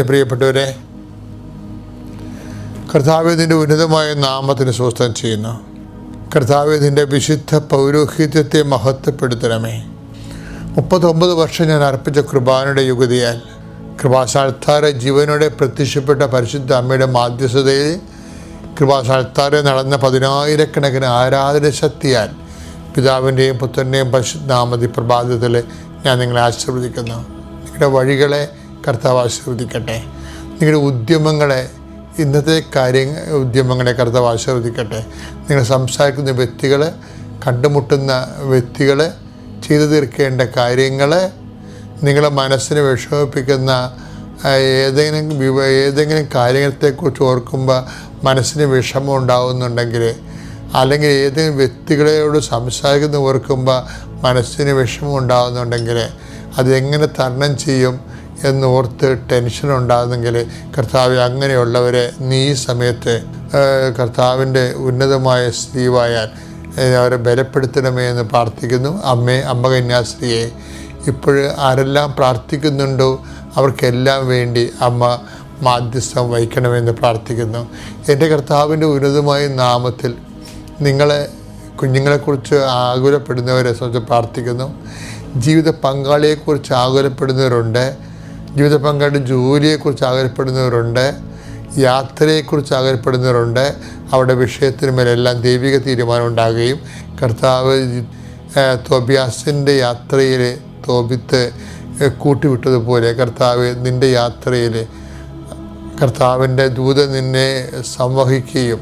എന്റെ പ്രിയപ്പെട്ടവരെ കർത്താവ് ഉന്നതമായ നാമത്തിന് സ്വസ്ഥം ചെയ്യുന്നു. കർത്താവ് വിശുദ്ധ പൗരോഹിത്യത്തെ മഹത്വപ്പെടുത്തണമേ. മുപ്പത്തൊമ്പത് വർഷം ഞാൻ അർപ്പിച്ച കൃപാനയുടെ യുഗതിയാൽ കൃപാസാൽത്താര ജീവനോടെ പ്രത്യക്ഷപ്പെട്ട പരിശുദ്ധ അമ്മയുടെ മാധ്യസ്ഥതയിൽ കൃപാസാൽത്താരെ നടന്ന പതിനായിരക്കണക്കിന് ആരാധന ശക്തിയാൽ പിതാവിന്റെയും പുത്രന്റെയും പരിശുദ്ധ നാമതി പ്രഭാതത്തിൽ ഞാൻ നിങ്ങളെ ആശീർവദിക്കുന്നു. നിങ്ങളുടെ വഴികളെ കർത്താവ് ആശീർവദിക്കട്ടെ. നിങ്ങളുടെ ഉദ്യമങ്ങളെ ഇന്നത്തെ കാര്യ ഉദ്യമങ്ങളെ കർത്താവ് ആശീർവദിക്കട്ടെ. നിങ്ങൾ സംസാരിക്കുന്ന വ്യക്തികൾ കണ്ടുമുട്ടുന്ന വ്യക്തികൾ ചെയ്തു തീർക്കേണ്ട കാര്യങ്ങൾ നിങ്ങളെ മനസ്സിനെ വിഷമിപ്പിക്കുന്ന ഏതെങ്കിലും ഏതെങ്കിലും കാര്യത്തെക്കുറിച്ച് ഓർക്കുമ്പോൾ മനസ്സിന് വിഷമം ഉണ്ടാകുന്നുണ്ടെങ്കിൽ അല്ലെങ്കിൽ ഏതെങ്കിലും വ്യക്തികളോട് സംസാരിക്കുന്ന ഓർക്കുമ്പോൾ മനസ്സിന് വിഷമം ഉണ്ടാകുന്നുണ്ടെങ്കിൽ അതെങ്ങനെ തരണം ചെയ്യും എന്ന് ഓർത്ത് ടെൻഷൻ ഉണ്ടാകുന്നെങ്കിൽ കർത്താവ് അങ്ങനെയുള്ളവരെ നീ ഈ സമയത്ത് കർത്താവിന്റെ ഉന്നതമായ സ്ത്രീവായാൽ അവരെ ബലപ്പെടുത്തണമേ എന്ന് പ്രാർത്ഥിക്കുന്നു. അമ്മേ അമ്മ കന്യാസ്ത്രീയെ ഇപ്പോൾ ആരെല്ലാം പ്രാർത്ഥിക്കുന്നുണ്ടോ അവർക്കെല്ലാം വേണ്ടി അമ്മ മാധ്യസ്ഥം വഹിക്കണമെന്ന് പ്രാർത്ഥിക്കുന്നു. എന്റെ കർത്താവിന്റെ ഉന്നതമായ നാമത്തിൽ നിങ്ങളെ കുഞ്ഞുങ്ങളെക്കുറിച്ച് ആകുലപ്പെടുന്നവരെ സംബന്ധിച്ച് പ്രാർത്ഥിക്കുന്നു. ജീവിത പങ്കാളിയെക്കുറിച്ച് ആകുലപ്പെടുന്നവരുണ്ട്. ജീവിത പങ്കാളി ജോലിയെക്കുറിച്ച് ആകരപ്പെടുന്നവരുണ്ട് യാത്രയെക്കുറിച്ച് ആകരപ്പെടുന്നവരുണ്ട് അവരുടെ വിഷയത്തിന് മേലെല്ലാം ദൈവിക തീരുമാനം ഉണ്ടാകുകയും കർത്താവ് തോബ്യാസിന്റെ യാത്രയിൽ തോബിത്ത് കൂട്ടിവിട്ടതുപോലെ കർത്താവ് നിന്റെ യാത്രയിൽ കർത്താവിന്റെ ദൂത നിന്നെ സംവഹിക്കുകയും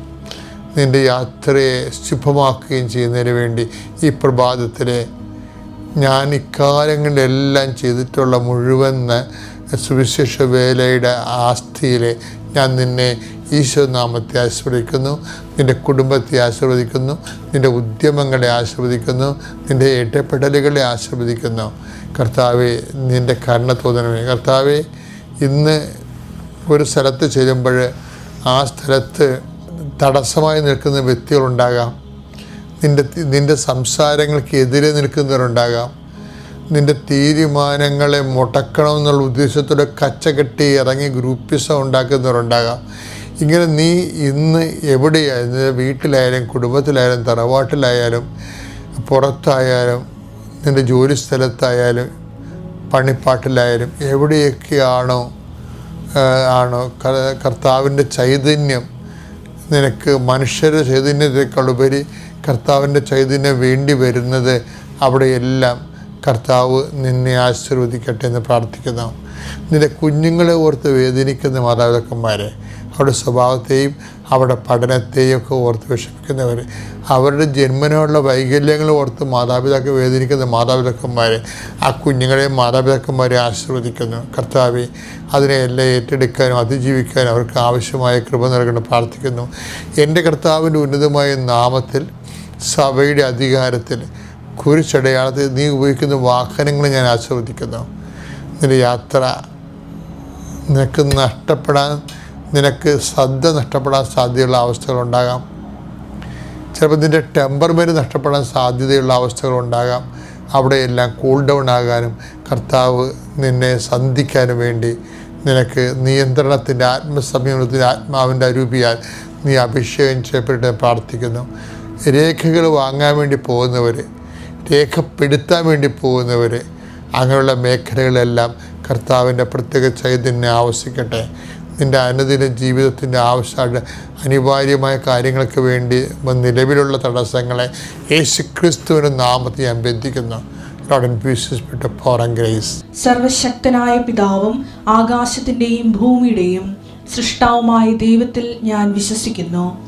നിന്റെ യാത്രയെ ശുഭമാക്കുകയും ചെയ്യുന്നതിന് വേണ്ടി ഈ പ്രഭാതത്തിൽ ഞാൻ ഇക്കാലങ്ങളിലെല്ലാം ചെയ്തിട്ടുള്ള മുഴുവൻ സുവിശേഷ വേലയുടെ ആസ്തിയിൽ ഞാൻ നിന്നെ ഈശോ നാമത്തെ ആശീർവദിക്കുന്നു നിന്റെ കുടുംബത്തെ ആശീർവദിക്കുന്നു നിന്റെ ഉദ്യമങ്ങളെ ആശീർവദിക്കുന്നു നിന്റെ ഇടപെടലുകളെ ആശീർവദിക്കുന്നു. കർത്താവെ നിന്റെ കരുണ തോന്നണമേ കർത്താവെ ഇന്ന് ഒരു സ്ഥലത്ത് ചെല്ലുമ്പോൾ ആ സ്ഥലത്ത് തടസ്സമായി നിൽക്കുന്ന വ്യക്തികളുണ്ടാകാം. നിന്റെ നിന്റെ സംസാരങ്ങൾക്ക് എതിരെ നിൽക്കുന്നവരുണ്ടാകാം. നിന്റെ തീരുമാനങ്ങളെ മുടക്കണം എന്നുള്ള ഉദ്ദേശത്തോടെ കച്ചകെട്ടി ഇറങ്ങി ഗ്രൂപ്പിസം ഉണ്ടാക്കുന്നവരുണ്ടാകാം. ഇങ്ങനെ നീ ഇന്ന് എവിടെയായാലും വീട്ടിലായാലും കുടുംബത്തിലായാലും തറവാട്ടിലായാലും പുറത്തായാലും നിന്റെ ജോലി സ്ഥലത്തായാലും പണിപ്പാട്ടിലായാലും എവിടെയൊക്കെയാണോ ആണോ കർത്താവിന്റെ ചൈതന്യം നിനക്ക് മനുഷ്യരുടെ ചൈതന്യത്തെക്കാളുപരി കർത്താവിന്റെ ചൈതന്യം വേണ്ടി വരുന്നത് അവിടെയെല്ലാം കർത്താവ് നിന്നെ ആശീർവദിക്കട്ടെ എന്ന് പ്രാർത്ഥിക്കുന്നു നിന്റെ കുഞ്ഞുങ്ങളെ ഓർത്ത് വേദനിക്കുന്ന മാതാപിതാക്കന്മാരെ അവരുടെ സ്വഭാവത്തെയും അവരുടെ പഠനത്തെയും ഒക്കെ ഓർത്ത് വിഷമിക്കുന്നവർ അവരുടെ ജന്മനുള്ള വൈകല്യങ്ങൾ ഓർത്ത് മാതാപിതാക്കൾ വേദനിക്കുന്ന മാതാപിതാക്കന്മാരെ ആ കുഞ്ഞുങ്ങളെ മാതാപിതാക്കന്മാരെ ആശീർവദിക്കുന്നു. കർത്താവെ അതിനെ എല്ലാം ഏറ്റെടുക്കാനും അതിജീവിക്കാനും അവർക്ക് ആവശ്യമായ കൃപ നൽകണം പ്രാർത്ഥിക്കുന്നു. എന്റെ കർത്താവിന്റെ ഉന്നതമായ നാമത്തിൽ സഭയുടെ അധികാരത്തിൽ കുരിശടയാളത്തിൽ നീ ഉപയോഗിക്കുന്ന വാഹനങ്ങൾ ഞാൻ ആസ്വദിക്കുന്നു നിന്റെ യാത്ര നിനക്ക് നഷ്ടപ്പെടാൻ നിനക്ക് ശ്രദ്ധ നഷ്ടപ്പെടാൻ സാധ്യതയുള്ള അവസ്ഥകളുണ്ടാകാം ചിലപ്പോൾ നിന്റെ ടെമ്പർമെന്റ് നഷ്ടപ്പെടാൻ സാധ്യതയുള്ള അവസ്ഥകളുണ്ടാകാം അവിടെയെല്ലാം കൂൾ ഡൗൺ ആകാനും കർത്താവ് നിന്നെ സന്ധിക്കാനും വേണ്ടി നിനക്ക് നിയന്ത്രണത്തിന്റെ ആത്മസംയമനത്തിന്റെ ആത്മാവിന്റെ അരൂപിയാൽ നീ അഭിഷേകം ചെയ്യപ്പെട്ട് പ്രാർത്ഥിക്കുന്നു. രേഖകൾ വാങ്ങാൻ വേണ്ടി പോകുന്നവർ രേഖപ്പെടുത്താൻ വേണ്ടി പോകുന്നവരെ. അങ്ങനെയുള്ള മേഖലകളെല്ലാം കർത്താവിന്റെ പ്രത്യേക ചൈതന്യം ആവശ്യിക്കട്ടെ നിന്റെ അനുദിന ജീവിതത്തിന്റെ ആവശ്യമായിട്ട് അനിവാര്യമായ കാര്യങ്ങൾക്ക് വേണ്ടി നിലവിലുള്ള തടസ്സങ്ങളെ യേശു ക്രിസ്തുവിന്റെ നാമത്തെ ഞാൻ ബന്ധിക്കുന്നു. സർവശക്തനായ പിതാവും ആകാശത്തിന്റെയും ഭൂമിയുടെയും സൃഷ്ടാവുമായ ദൈവത്തിൽ ഞാൻ വിശ്വസിക്കുന്നു.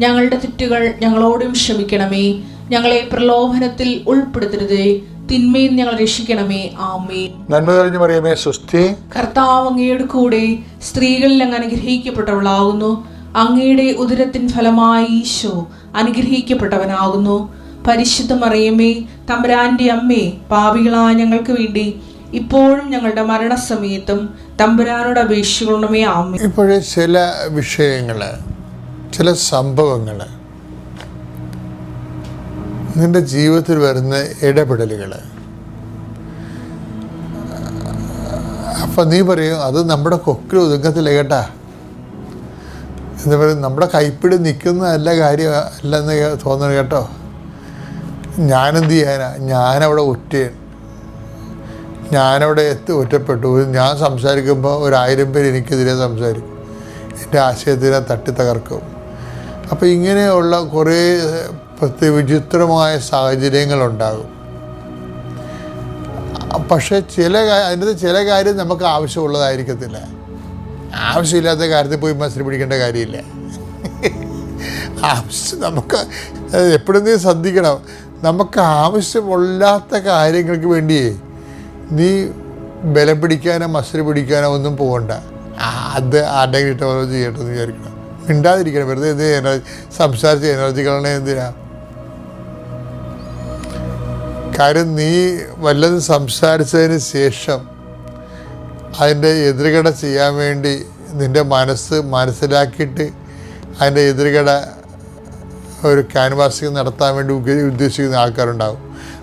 ഞങ്ങളുടെ തെറ്റുകൾ ഞങ്ങളോടും ക്ഷമിക്കണമേ. ഞങ്ങളെ പ്രലോഭനത്തിൽ ഉൾപ്പെടുത്തരുതേ. തിന്മയും ഞങ്ങൾ രക്ഷിക്കണമേ. ആമേ നന്മ തെളിഞ്ഞു പറയുമേ സുസ്ഥി കർത്താവ് അങ്ങയുടെ കൂടെ സ്ത്രീകളിൽ അങ്ങ് അനുഗ്രഹിക്കപ്പെട്ടവളാകുന്നു. അങ്ങയുടെ ഉദരത്തിൻ ഫലമായി ഈശോ അനുഗ്രഹിക്കപ്പെട്ടവനാകുന്നു. പരിശുദ്ധ മറിയമ്മേ തമ്പുരാന്റെ അമ്മേ പാപികളായ ഞങ്ങൾക്ക് വേണ്ടി ഇപ്പോഴും ഞങ്ങളുടെ മരണസമയത്തും തമ്പുരാനോട് അപേക്ഷിക്കണമേ. ആമേ ഇപ്പോഴേ ചില വിഷയങ്ങൾ ചില സംഭവങ്ങൾ. നിന്റെ ജീവിതത്തിൽ വരുന്ന ഇടപെടലുകൾ. അപ്പം നീ പറയും അത് നമ്മുടെ കൊക്കിൽ ഒതുങ്ങത്തില്ല കേട്ടാ. എന്ന് പറയും നമ്മുടെ കൈപ്പിടി നിൽക്കുന്നതല്ല കാര്യം അല്ലെന്ന് തോന്നുന്നു കേട്ടോ. ഞാനെന്ത് ചെയ്യാനാ? ഞാനവിടെ ഒറ്റയാണ് ഞാനവിടെ എത്തി ഒറ്റപ്പെട്ടു. ഞാൻ സംസാരിക്കുമ്പോൾ ഒരായിരം പേര് എനിക്കെതിരെ സംസാരിക്കും. എന്റെ ആശയത്തിനെ തട്ടി തകർക്കും അപ്പോൾ ഇങ്ങനെയുള്ള കുറേ വിചിത്രമായ സാഹചര്യങ്ങളുണ്ടാകും. പക്ഷേ ചില അതിന്റെ ചില കാര്യം നമുക്ക് ആവശ്യമുള്ളതായിരിക്കത്തില്ല. ആവശ്യമില്ലാത്ത കാര്യത്തിൽ പോയി മത്സരം പിടിക്കേണ്ട കാര്യമില്ല. ആവശ്യം നമുക്ക് എപ്പോഴും നീ ശ്രദ്ധിക്കണം. നമുക്ക് ആവശ്യമില്ലാത്ത കാര്യങ്ങൾക്ക് വേണ്ടിയേ നീ ബലം പിടിക്കാനോ മത്സരം പിടിക്കാനോ ഒന്നും പോകണ്ട. അത് ആരുടെ കിട്ടോ ചെയ്യട്ടെന്ന് വിചാരിക്കണം. മിണ്ടാതിരിക്കണം. വെറുതെ എന്ത് എനർജി സംസാരിച്ച് എനർജി എന്തിനാ? കാര്യം നീ വല്ലതും സംസാരിച്ചതിന് ശേഷം അതിന്റെ എതിർകട ചെയ്യാൻ വേണ്ടി നിന്റെ മനസ്സ് മനസ്സിലാക്കിയിട്ട് അതിന്റെ എതിർകട ഒരു ക്യാൻവാസിങ് നടത്താൻ വേണ്ടി ഉദ്ദേശിക്കുന്ന ആൾക്കാരുണ്ടാവും.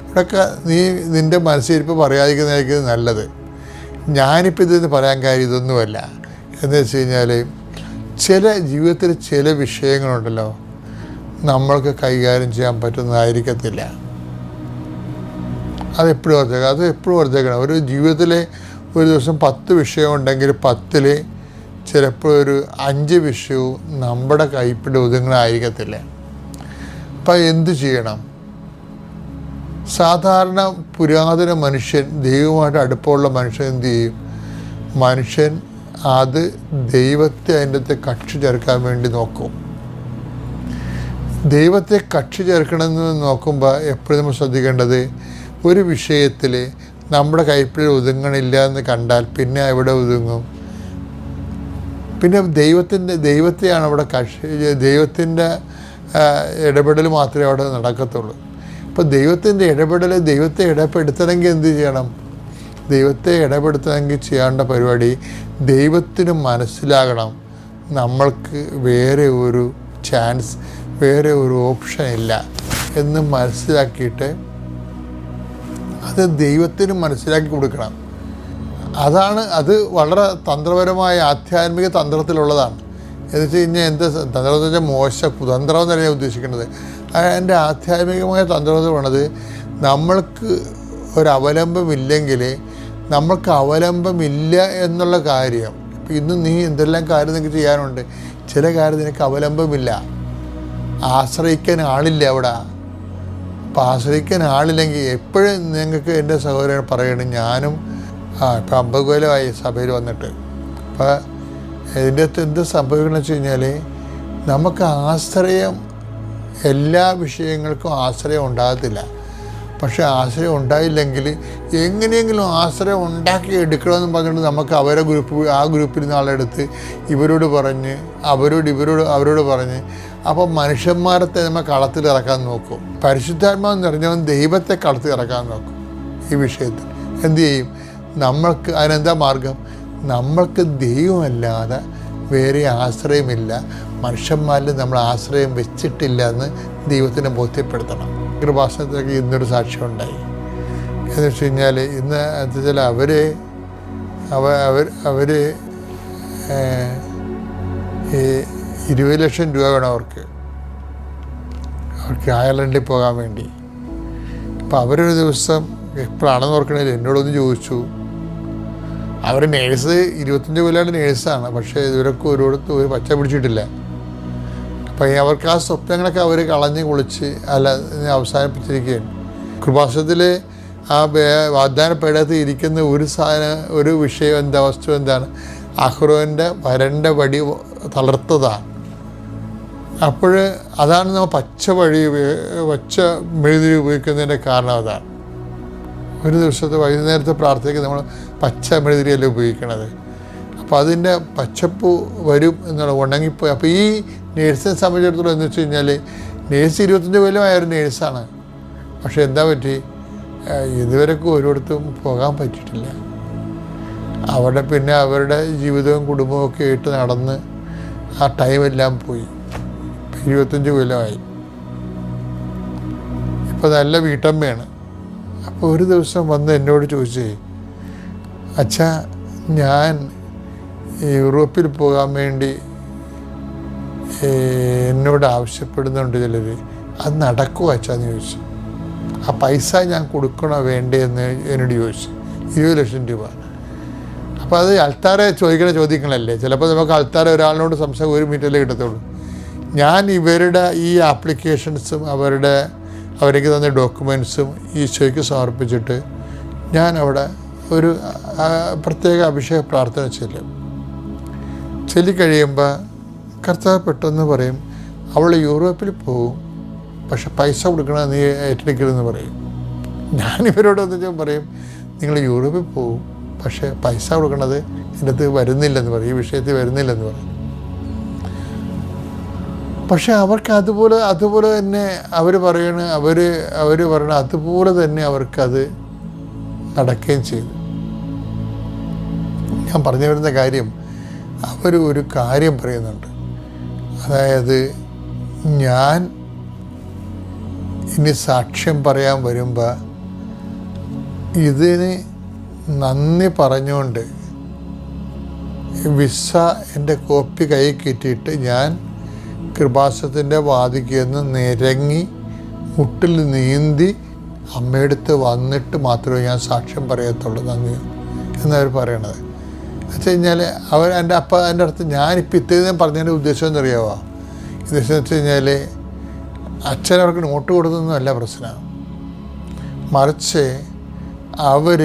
അവിടെയൊക്കെ നീ നിന്റെ മനസ്സിരിപ്പ് പറയാതിരിക്കുന്നതായിരിക്കും നല്ലത്. ഞാനിപ്പോൾ ഇതെന്ന് പറയാൻ കാര്യം ഇതൊന്നുമല്ല. എന്ന് വെച്ച് കഴിഞ്ഞാൽ ചില ജീവിതത്തിൽ ചില വിഷയങ്ങളുണ്ടല്ലോ. നമ്മൾക്ക് കൈകാര്യം ചെയ്യാൻ പറ്റുന്നതായിരിക്കത്തില്ല. അതെപ്പോഴും ഓർത്തേക്കണം അത് എപ്പോഴും ഓർത്തേക്കണം ഒരു ജീവിതത്തിലെ ഒരു ദിവസം പത്ത് വിഷയം ഉണ്ടെങ്കിൽ പത്തിൽ ചിലപ്പോൾ ഒരു അഞ്ച് വിഷയവും നമ്മുടെ കൈപ്പിടി ഒതുങ്ങണമായിരിക്കത്തില്ല അപ്പം എന്ത് ചെയ്യണം? സാധാരണ പുരാതന മനുഷ്യൻ ദൈവമായിട്ട് അടുപ്പമുള്ള മനുഷ്യൻ എന്ത് ചെയ്യും? മനുഷ്യൻ അത് ദൈവത്തെ അതിന്റെ കക്ഷി ചേർക്കാൻ വേണ്ടി നോക്കും. ദൈവത്തെ കക്ഷി ചേർക്കണമെന്ന് നോക്കുമ്പോൾ എപ്പോഴും നമ്മൾ ശ്രദ്ധിക്കേണ്ടത് ഒരു വിഷയത്തിൽ നമ്മുടെ കൈപ്പിഴ ഒതുങ്ങണില്ല എന്ന് കണ്ടാൽ പിന്നെ എവിടെ ഒതുങ്ങും? പിന്നെ ദൈവത്തിന്റെ ദൈവത്തെയാണ് അവിടെ കക്ഷി ദൈവത്തിന്റെ ഇടപെടൽ മാത്രമേ അവിടെ നടക്കത്തുള്ളൂ. അപ്പോൾ ദൈവത്തിന്റെ ഇടപെടൽ ദൈവത്തെ ഇടപെടുത്തണമെങ്കിൽ എന്ത് ചെയ്യണം? ദൈവത്തെ ഇടപെടുത്തണമെങ്കിൽ ചെയ്യേണ്ട പരിപാടി ദൈവത്തിന് മനസ്സിലാകണം നമ്മൾക്ക് വേറെ ഒരു ചാൻസ് വേറെ ഒരു ഓപ്ഷൻ ഇല്ല എന്ന് മനസ്സിലാക്കിയിട്ട് അത് ദൈവത്തിന് മനസ്സിലാക്കി കൊടുക്കണം. അതാണ് അത് വളരെ തന്ത്രപരമായ ആധ്യാത്മിക തന്ത്രത്തിലുള്ളതാണ്. എന്ന് വെച്ച് കഴിഞ്ഞാൽ എന്ത് തന്ത്രം എന്ന് വെച്ചാൽ മോശ കുതന്ത്രം എന്നല്ല ഞാൻ ഉദ്ദേശിക്കുന്നത്. എന്റെ ആധ്യാത്മികമായ തന്ത്രം എന്ന് പറയുന്നത് നമ്മൾക്ക് ഒരു അവലംബമില്ലെങ്കിൽ നമ്മൾക്ക് അവലംബമില്ല എന്നുള്ള കാര്യം. ഇപ്പം ഇന്ന് നീ എന്തെല്ലാം കാര്യം നിനക്ക് ചെയ്യാനുണ്ട്? ചില കാര്യം നിനക്ക് അവലംബമില്ല. ആശ്രയിക്കാൻ ആളില്ല അവിടെ. അപ്പം ആശ്രയിക്കാൻ ആളില്ലെങ്കിൽ എപ്പോഴും നിങ്ങൾക്ക് എന്റെ സഹോദരൻ പറയണം ഞാനും ആ ഇപ്പം അമ്പത് കൊല്ലമായി സഭയിൽ വന്നിട്ട്. അപ്പോൾ ഇതിന്റെ അകത്ത് എന്ത് സംഭവിക്കണമെന്ന് വെച്ച് കഴിഞ്ഞാൽ നമുക്ക് ആശ്രയം എല്ലാ വിഷയങ്ങൾക്കും ആശ്രയം ഉണ്ടാകത്തില്ല. പക്ഷേ ആശ്രയം ഉണ്ടായില്ലെങ്കിൽ എങ്ങനെയെങ്കിലും ആശ്രയം ഉണ്ടാക്കി എടുക്കണമെന്ന് പറഞ്ഞുകൊണ്ട് നമുക്ക് അവരെ ഗ്രൂപ്പ് ആ ഗ്രൂപ്പിൽ നിന്ന് ആളെടുത്ത് ഇവരോട് പറഞ്ഞ് അവരോട് ഇവരോട് അവരോട് പറഞ്ഞ്. അപ്പോൾ മനുഷ്യന്മാരത്തെ നമ്മൾ കളത്തിൽ ഇറക്കാൻ നോക്കും. പരിശുദ്ധാത്മാവ് നിറഞ്ഞവൻ ദൈവത്തെ കളത്തിൽ ഇറക്കാൻ നോക്കും ഈ വിഷയത്തിൽ. എന്തു ചെയ്യും? നമ്മൾക്ക് അതിനെന്താ മാർഗം? നമ്മൾക്ക് ദൈവമല്ലാതെ വേറെ ആശ്രയമില്ല. മനുഷ്യന്മാരിൽ നമ്മൾ ആശ്രയം വെച്ചിട്ടില്ല എന്ന് ദൈവത്തിനെ ബോധ്യപ്പെടുത്തണം. കൃപാസനത്തിലൊക്കെ ഇന്നൊരു സാക്ഷ്യം ഉണ്ടായി എന്ന് വെച്ച് കഴിഞ്ഞാൽ ഇന്ന് എന്താ വെച്ചാൽ അവർ അവ അവർ അവർ ഇരുപത് ലക്ഷം രൂപ വേണം അവർക്ക്. അവർക്ക് അയർലൻഡിൽ പോകാൻ വേണ്ടി. അപ്പോൾ അവരൊരു ദിവസം എപ്പോഴാണെന്ന് ഓർക്കണേൽ എന്നോടൊന്ന് ചോദിച്ചു. അവർ നേഴ്സ് ഇരുപത്തഞ്ച് കൊല്ലാണ്ട് നേഴ്സാണ്. പക്ഷേ ഇതുവരൊക്കെ ഒരിടത്തും ഒരു പച്ച പിടിച്ചിട്ടില്ല. അപ്പം അവർക്ക് ആ സ്വപ്നങ്ങളൊക്കെ അവർ കളഞ്ഞ് കുളിച്ച് അല്ല അവസാനിപ്പിച്ചിരിക്കുകയാണ്. കൃപാസത്തിൽ ആ വാഗ്ദാനപ്പെടാത്ത ഇരിക്കുന്ന ഒരു സാധനം ഒരു വിഷയം എന്താ വസ്തു എന്താണ്? അഹ്റോന്റെ വരണ്ട വടി തളർത്തതാണ്. അപ്പോൾ അതാണ് നമ്മൾ പച്ച വഴി പച്ച മെഴുതിരി ഉപയോഗിക്കുന്നതിന്റെ കാരണം അതാണ്. ഒരു ദിവസത്തെ വൈകുന്നേരത്തെ പ്രാർത്ഥനയ്ക്ക് നമ്മൾ പച്ച മെഴുതിരിയല്ല ഉപയോഗിക്കണത്. അപ്പോൾ അതിന്റെ പച്ചപ്പ് വരും എന്നുള്ള ഉണങ്ങിപ്പോയി. അപ്പോൾ ഈ നേഴ്സിനെ സംബന്ധിച്ചിടത്തോളം എന്ന് വെച്ച് കഴിഞ്ഞാൽ നേഴ്സ് ഇരുപത്തഞ്ച് കൊല്ലമായൊരു നേഴ്സാണ്. പക്ഷേ എന്താ പറ്റി? ഇതുവരെക്കും ഒരിടത്തും പോകാൻ പറ്റിയിട്ടില്ല. അവിടെ പിന്നെ അവരുടെ ജീവിതവും കുടുംബവും ഒക്കെ ആയിട്ട് നടന്ന് ആ ടൈമെല്ലാം പോയി. ഇരുപത്തഞ്ച് കൊല്ലമായി. ഇപ്പോൾ നല്ല വീട്ടമ്മയാണ്. അപ്പോൾ ഒരു ദിവസം വന്ന് എന്നോട് ചോദിച്ചേ അച്ഛാ ഞാൻ യൂറോപ്പിൽ പോകാൻ വേണ്ടി എന്നോട് ആവശ്യപ്പെടുന്നുണ്ട് ചിലർ അത് നടക്കുമോ അച്ഛാന്ന് ചോദിച്ചു. ആ പൈസ ഞാൻ കൊടുക്കണോ വേണ്ടേ എന്ന് എന്നോട് ചോദിച്ചു. ഇരുപത് ലക്ഷം രൂപ. അപ്പോൾ അത് അൾത്താറെ ചോദിക്കണ ചോദ്യങ്ങളല്ലേ? ചിലപ്പോൾ നമുക്ക് അൾത്താറെ ഒരാളിനോട് സംശയം ഒരു മിനിറ്റല്ലേ കിട്ടത്തുള്ളൂ. ഞാൻ ഇവരുടെ ഈ ആപ്ലിക്കേഷൻസും അവരുടെ അവർക്ക് തന്ന ഡോക്യുമെൻസും ഈശോയ്ക്ക് സമർപ്പിച്ചിട്ട് ഞാൻ അവിടെ ഒരു പ്രത്യേക അഭിഷേക പ്രാർത്ഥന ചെല്ലും. ചൊല്ലിക്കഴിയുമ്പോൾ കർത്താവ് പെട്ടെന്ന് പറയും അവൾ യൂറോപ്പിൽ പോകും പക്ഷെ പൈസ കൊടുക്കണം നീ ഏറ്റെടുക്കരുതെന്ന് പറയും. ഇവരോട് എന്ന് പറയും നിങ്ങൾ യൂറോപ്പിൽ പോകും പക്ഷേ പൈസ കൊടുക്കണത് എന്റെ അടുത്ത് വരുന്നില്ലെന്ന് പറയും. ഈ വിഷയത്തിൽ വരുന്നില്ലെന്ന് പറയും. പക്ഷെ അവർക്ക് അതുപോലെ അതുപോലെ തന്നെ അവർ പറയണ അവർ അവർ പറയണ അതുപോലെ തന്നെ അവർക്കത് നടക്കുകയും ചെയ്തു. ഞാൻ പറഞ്ഞു വരുന്ന കാര്യം അവർ ഒരു കാര്യം പറയുന്നുണ്ട്. അതായത് ഞാൻ ഇനി സാക്ഷ്യം പറയാൻ വരുമ്പോൾ ഇതിന് നന്ദി പറഞ്ഞുകൊണ്ട് വിസ എന്റെ കോപ്പി കൈ കിട്ടിയിട്ട് ഞാൻ കൃപാസത്തിന്റെ വാതിക്കൽ നിന്ന് നിരങ്ങി മുട്ടിൽ നീന്തി അമ്മയടുത്ത് വന്നിട്ട് മാത്രമേ ഞാൻ സാക്ഷ്യം പറയത്തുള്ളൂ. നന്ദി. എന്നവർ പറയണത്? വെച്ച് കഴിഞ്ഞാൽ അവർ എന്റെ അപ്പ എന്റെ അടുത്ത് ഞാനിപ്പോൾ ഇത്രയും പറഞ്ഞതിന്റെ ഉദ്ദേശം എന്നറിയാവോ ഉദ്ദേശം വെച്ച് കഴിഞ്ഞാൽ അച്ഛൻ അവർക്ക് നോട്ട് കൊടുത്തതൊന്നുമല്ല പ്രശ്നം. മറിച്ച് അവർ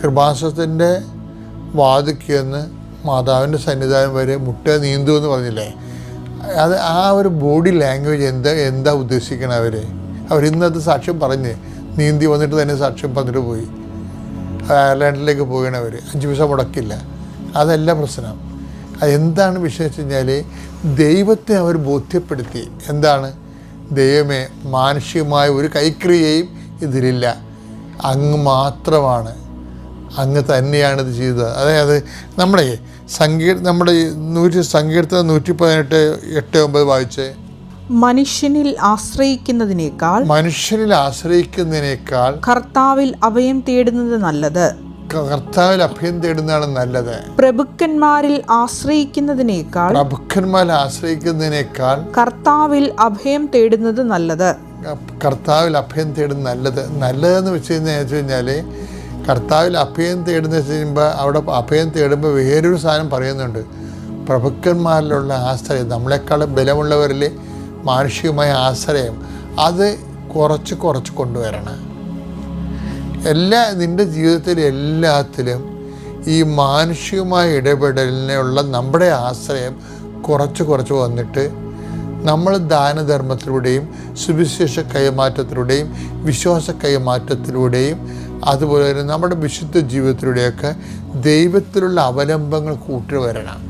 കൃപാസത്തിന്റെ വാതിക്ക് നിന്ന് മാതാവിന്റെ സന്നിധാനം വരെ മുട്ട നീന്തു എന്ന് പറഞ്ഞില്ലേ? അത് ആ ഒരു ബോഡി ലാംഗ്വേജ് എന്താ എന്താ ഉദ്ദേശിക്കണം അവർ ഇന്നത് സാക്ഷ്യം പറഞ്ഞ് നീന്തി വന്നിട്ട് തന്നെ സാക്ഷ്യം പറഞ്ഞിട്ട് പോയി. അയർലാൻഡിലേക്ക് പോകണവർ അഞ്ച് പൈസ മുടക്കില്ല. അതല്ല പ്രശ്നം. അതെന്താണ് വിഷയം കഴിഞ്ഞാൽ ദൈവത്തെ അവർ ബോധ്യപ്പെടുത്തി. എന്താണ്? ദൈവമേ മാനുഷികമായ ഒരു കൈക്രിയയും ഇതിലില്ല. അങ്ങ് മാത്രമാണ്. അങ്ങ് തന്നെയാണ് ഇത് ചെയ്തത്. അതായത് നമ്മുടെ സങ്കീർ നമ്മുടെ നൂറ്റി സങ്കീർത്തനം നൂറ്റി പതിനെട്ട് എട്ട് ഒമ്പത് വായിച്ചേ? മനുഷ്യനിൽ ആശ്രയിക്കുന്നതിനേക്കാൾ മനുഷ്യനിൽ ആശ്രയിക്കുന്നതിനേക്കാൾ കർത്താവിൽ അഭയം തേടുന്നത് നല്ലത്. കർത്താവിൽ അഭയം തേടുന്നതാണ് നല്ലത്. പ്രഭുക്കന്മാരിൽ ആശ്രയിക്കുന്നതിനേക്കാൾ പ്രഭുക്കന്മാരിൽ ആശ്രയിക്കുന്നതിനേക്കാൾ കർത്താവിൽ അഭയം തേടുന്നത് നല്ലത്. കർത്താവിൽ അഭയം തേടുന്നത് നല്ലത്. നല്ലതെന്ന് വെച്ച് കഴിഞ്ഞാൽ കർത്താവിൽ അഭയം തേടുന്ന വെച്ച് കഴിയുമ്പോൾ അവിടെ അഭയം തേടുമ്പോൾ വേറൊരു സാധനം പറയുന്നുണ്ട്. പ്രഭുക്കന്മാരിലുള്ള ആശ്രയം. നമ്മളെക്കാളും ബലമുള്ളവരിൽ മാനുഷികമായ ആശ്രയം അത് കുറച്ച് കുറച്ച് കൊണ്ടുവരണം. എല്ലാ നിന്റെ ജീവിതത്തിൽ എല്ലാത്തിലും ഈ മാനുഷികമായ ഇടപെടലിനുള്ള നമ്മുടെ ആശ്രയം കുറച്ച് കുറച്ച് വന്നിട്ട് നമ്മൾ ദാനധർമ്മത്തിലൂടെയും സുവിശേഷ കൈമാറ്റത്തിലൂടെയും വിശ്വാസ കൈമാറ്റത്തിലൂടെയും അതുപോലെ തന്നെ നമ്മുടെ വിശുദ്ധ ജീവിതത്തിലൂടെയൊക്കെ ദൈവത്തിലുള്ള അവലംബങ്ങൾ കൂട്ടി വരണം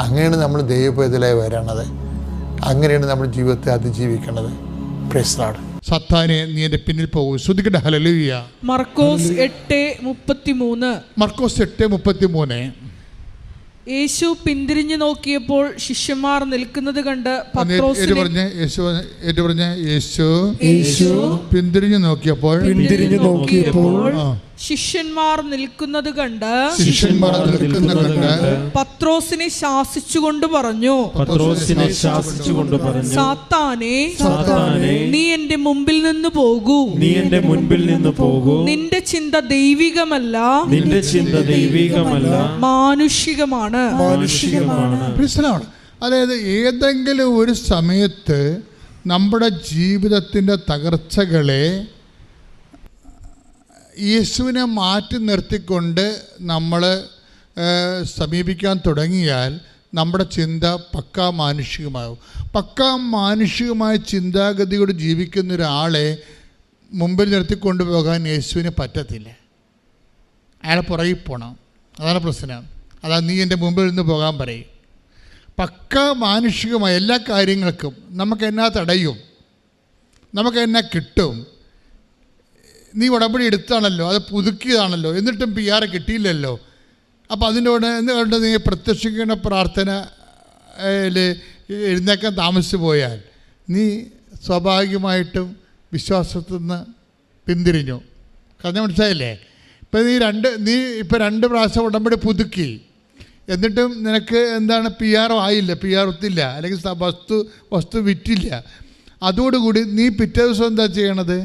അങ്ങനെയാണ് നമ്മൾ ദൈവപേതലായി വരണത്. അങ്ങനെയാണ് നമ്മുടെ ജീവിതത്തെ അതിജീവിക്കേണ്ടത്. പ്രശ്നമാണ് സത്താനെ നീ എന്റെ പിന്നിൽ പോകും. ശ്രദ്ധിക്കട്ടെ. ഹലലുയ്യ മർക്കോസ് എട്ട് മുപ്പത്തിമൂന്ന്. മർക്കോസ് എട്ട് മുപ്പത്തി മൂന്ന് യേശു പിന്തിരിഞ്ഞു നോക്കിയപ്പോൾ ശിഷ്യന്മാർ നിൽക്കുന്നത് കണ്ട് പിന്തിരിഞ്ഞു നോക്കിയപ്പോൾ പിന്തിരിഞ്ഞു നോക്കിയപ്പോൾ ശിഷ്യന്മാർ നിൽക്കുന്നത് കണ്ട് ശിഷ്യന്മാർ നിൽക്കുന്നത് കണ്ട് പത്രോസിനെ ശാസിച്ചുകൊണ്ട് പറഞ്ഞു. പത്രോസിനെ ശാസിച്ചുകൊണ്ട് പറഞ്ഞു. സാത്താനെ സാത്താനെ നീ എന്റെ മുമ്പിൽ നിന്ന് പോകൂ. നീ എന്റെ മുൻപിൽ നിന്ന് പോകൂ. നിന്റെ ചിന്ത ദൈവികമല്ല. നിന്റെ ചിന്ത ദൈവികമല്ല. മാനുഷികമാണ്. മാനുഷികമാണ്. മനസ്സിലാണ് അതായത് ഏതെങ്കിലും ഒരു സമയത്ത് നമ്മുടെ ജീവിതത്തിന്റെ തകർച്ചകളെ യേശുവിനെ മാറ്റി നിർത്തിക്കൊണ്ട് നമ്മൾ സമീപിക്കാൻ തുടങ്ങിയാൽ നമ്മുടെ ചിന്ത പക്കാ മാനുഷികമാകും. പക്കാ മാനുഷികമായ ചിന്താഗതിയോട് ജീവിക്കുന്ന ഒരാളെ മുമ്പിൽ നിർത്തിക്കൊണ്ടുപോകാൻ യേശുവിന് പറ്റത്തില്ല. അയാളെ പുറകിൽ പോകണം അതാണ് പ്രശ്നം. അതാ നീ എന്റെ മുമ്പിൽ നിന്ന് പോകാൻ പറയും. പക്ക മാനുഷികമായ എല്ലാ കാര്യങ്ങൾക്കും നമുക്ക് എന്നാ തടയും? നമുക്ക് എന്നാ കിട്ടും? നീ ഉടമ്പടി എടുത്താണല്ലോ അത് പുതുക്കിയതാണല്ലോ എന്നിട്ടും പി ആർ കിട്ടിയില്ലല്ലോ. അപ്പോൾ അതിനോട് എന്തുകൊണ്ട് നീ പ്രത്യക്ഷിക്കുന്ന പ്രാർത്ഥന എഴുന്നേക്കാൻ താമസിച്ചു പോയാൽ നീ സ്വാഭാവികമായിട്ടും വിശ്വാസത്തിൽ നിന്ന് പിന്തിരിഞ്ഞു. കാരണം മനസ്സിലായില്ലേ? ഇപ്പം നീ രണ്ട് നീ ഇപ്പം രണ്ട് പ്രാവശ്യം ഉടമ്പടി പുതുക്കി. എന്നിട്ടും നിനക്ക് എന്താണ് പി ആർ ആയില്ല പി ആർ ഒത്തില്ല അല്ലെങ്കിൽ വസ്തു വസ്തു വിറ്റില്ല. അതോടുകൂടി നീ പിറ്റേ ദിവസം എന്താ ചെയ്യണത്?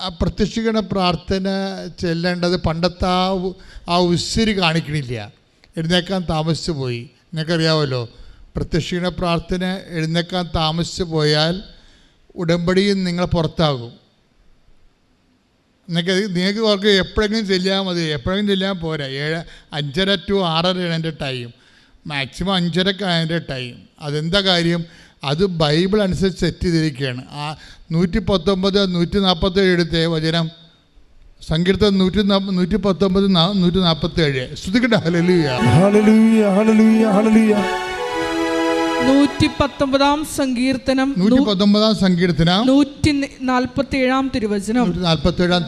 ആ പ്രത്യക്ഷിക്കണ പ്രാർത്ഥന ചെല്ലേണ്ടത് പണ്ടത്തെ ആ ആ ഉസ്സിരി കാണിക്കണില്ല. എഴുന്നേക്കാൻ താമസിച്ചു പോയി. നിനക്കറിയാമല്ലോ പ്രത്യക്ഷിക്കണ പ്രാർത്ഥന എഴുന്നേക്കാൻ താമസിച്ചു പോയാൽ ഉടമ്പടിയും നിങ്ങൾ പുറത്താകും. നിങ്ങൾക്ക് നിങ്ങൾക്ക് ഓർക്ക് എപ്പോഴെങ്കിലും ചെല്ലിയാൽ മതി. എപ്പോഴെങ്കിലും ചെല്ലാൽ പോരാ. ഏഴ് അഞ്ചര ടു ആറരയാണ് എന്റെ ടൈം മാക്സിമം അഞ്ചരക്കാണ് എന്റെ ടൈം അതെന്താ കാര്യം? അത് ബൈബിൾ അനുസരിച്ച് സെറ്റ് ചെയ്തിരിക്കുകയാണ്. ആ നൂറ്റി പത്തൊമ്പത് നൂറ്റി നാൽപ്പത്തേഴ് എടുത്തേ വചനം. സങ്കീർത്തം നൂറ്റി നൂറ്റി പത്തൊമ്പത് നൂറ്റി നാൽപ്പത്തേഴ് ശ്രുതിക്കട്ടെ. ഹല്ലേലൂയ ഹല്ലേലൂയ ഹല്ലേലൂയ ഹല്ലേലൂയ നൂറ്റി പത്തൊമ്പതാം സങ്കീർത്തനം നൂറ്റി പത്തൊമ്പതാം സങ്കീർത്തനം. നൂറ്റി നാൽപ്പത്തി ഏഴാം തിരുവചനം.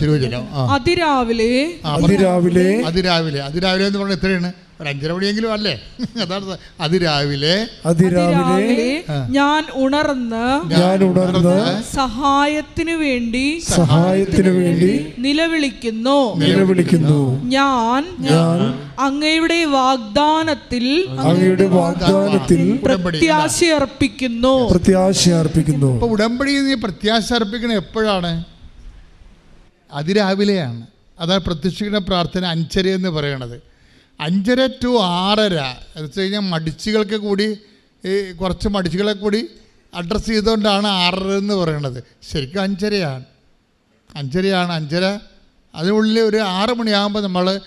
തിരുവചനം. അതിരാവിലെ അതിരാവിലെ അതിരാവിലെ. അതിരാവിലെ എന്ന് പറഞ്ഞ എത്രയാണ്? ഒരു അഞ്ചര മണിയെങ്കിലും അല്ലേ? അതാണ് അതിരാവിലെ അതിരാവിലെ ഞാൻ ഉണർന്ന് ഞാൻ ഉണർന്ന് സഹായത്തിനു വേണ്ടി സഹായത്തിനു വേണ്ടി നിലവിളിക്കുന്നു. നിലവിളിക്കുന്നു. ഞാൻ ഞാൻ അങ്ങയുടെ വാഗ്ദാനത്തിൽ അങ്ങയുടെ വാഗ്ദാനത്തിൽ പ്രത്യാശ അർപ്പിക്കുന്നു. പ്രത്യാശ അർപ്പിക്കുന്നു. അപ്പോൾ ഉടമ്പടി നീ പ്രത്യാശ അർപ്പിക്കണ എപ്പോഴാണ്? അതിരാവിലെയാണ് അതാണ് പ്രത്യക്ഷിക്കുന്ന പ്രാർത്ഥന അഞ്ചര എന്ന് പറയണത്. അഞ്ചര ടു ആറര. എന്ന് വെച്ച് കഴിഞ്ഞാൽ മടിച്ചുകൾക്ക് കൂടി ഈ കുറച്ച് മടിച്ചുകളെ കൂടി അഡ്രസ്സ് ചെയ്തുകൊണ്ടാണ് ആറര എന്ന് പറയണത്. ശരിക്കും അഞ്ചരയാണ്. അഞ്ചരയാണ് അഞ്ചര. അതിനുള്ളിൽ ഒരു ആറ് മണിയാകുമ്പോൾ നമ്മൾ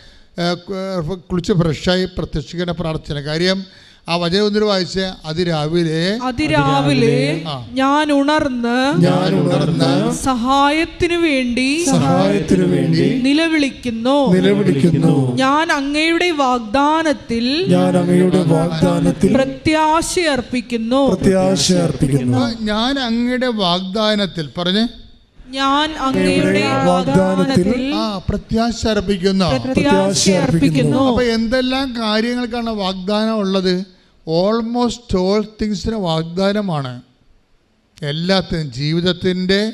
കുളിച്ച് ഫ്രഷായി പ്രത്യക്ഷിക്കേണ്ട പ്രാർത്ഥന. കാര്യം ആ വചനം ഒന്നിട്ട് വായിച്ച്? അതിരാവിലെ. അതിരാവിലെ ഞാൻ ഉണർന്ന് ഞാൻ ഉണർന്ന് സഹായത്തിനു വേണ്ടി സഹായത്തിനു വേണ്ടി നിലവിളിക്കുന്നു. നിലവിളിക്കുന്നു. ഞാൻ അങ്ങയുടെ വാഗ്ദാനത്തിൽ ഞാൻ അങ്ങയുടെ വാഗ്ദാനത്തിൽ പ്രത്യാശ അർപ്പിക്കുന്നു പ്രത്യാശ അർപ്പിക്കുന്നു ഞാൻ അങ്ങയുടെ വാഗ്ദാനത്തിൽ പറഞ്ഞ് ഞാൻ അങ്ങയുടെ വാഗ്ദാനത്തിൽ ആ പ്രത്യാശ അർപ്പിക്കുന്നു പ്രത്യാശ അർപ്പിക്കുന്നു അപ്പോൾ എന്തെല്ലാം കാര്യങ്ങൾക്കാണ് വാഗ്ദാനം ഉള്ളത്? ഓൾമോസ്റ്റ് ഓൾ തിങ്സിന് വാഗ്ദാനമാണ്. എല്ലാത്തിനും ജീവിതത്തിന്റെ